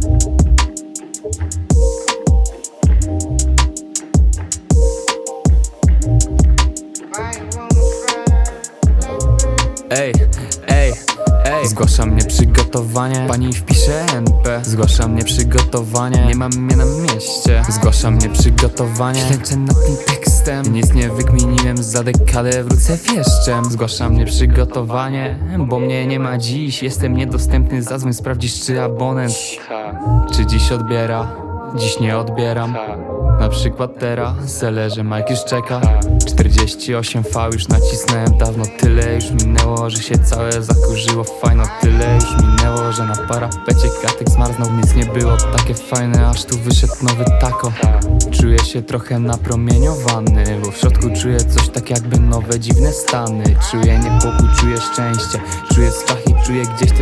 Ej, ej, ej. Zgłaszam mnie przygotowanie. Pani wpisze NP Zgłaszam mnie przygotowanie. Nie mam mnie na mieście. Zgłaszam mnie przygotowanie. Ślęczę nad tym tekstem Nic nie wykminiłem za dekadę Wrócę wieszczem. Zgłaszam mnie przygotowanie Bo mnie nie ma dziś. Jestem niedostępny Zadzwoń sprawdzisz czy abonent. Czy dziś odbiera Dziś nie odbieram. Na przykład teraz Zależy Mike już czeka. 48V już nacisnąłem dawno Tyle. Już minęło, że się całe zakurzyło. Fajno tyle już minęło, że na parapecie Katek zmarznął, nic nie było. Takie fajne Aż tu wyszedł nowy tako. Czuję się trochę napromieniowany Bo w środku czuję coś tak jakby nowe dziwne stany. Czuję niepokój, czuję szczęście. Czuję strach i czuję gdzieś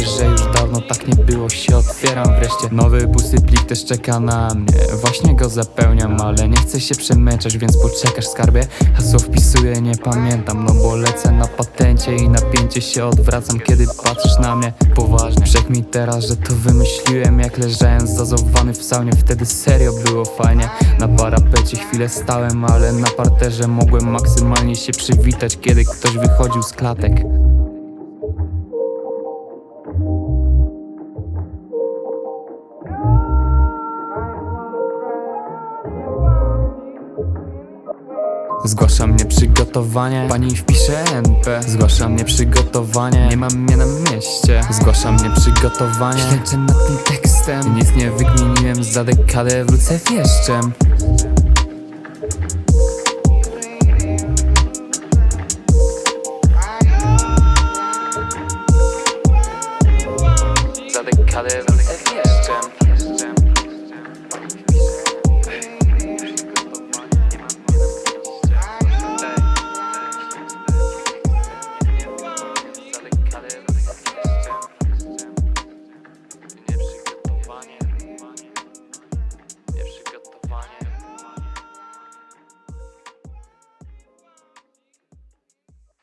otwieram wreszcie. Nowy pusty plik też czeka na mnie. Właśnie go zapełniam, ale nie chcę się przemęczać Więc poczekasz skarbie. Hasło wpisuję, nie pamiętam No bo lecę na patencie i napięcie się odwracam Kiedy patrzysz na mnie poważnie. Wszak mi teraz, że to wymyśliłem Jak leżałem zazowany w saunie. Wtedy serio było fajnie. Na parapecie chwilę stałem, ale na parterze Mogłem maksymalnie się przywitać Kiedy ktoś wychodził z klatek Zgłaszam mnie przygotowanie. Pani wpisze NP Zgłaszam mnie przygotowanie. Nie mam mnie na mieście. Zgłaszam mnie przygotowanie. Ślęczę nad tym tekstem. Nic nie wykminiłem za dekadę Wrócę wieszczem. Za dekadę wrócę wieszczem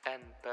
NP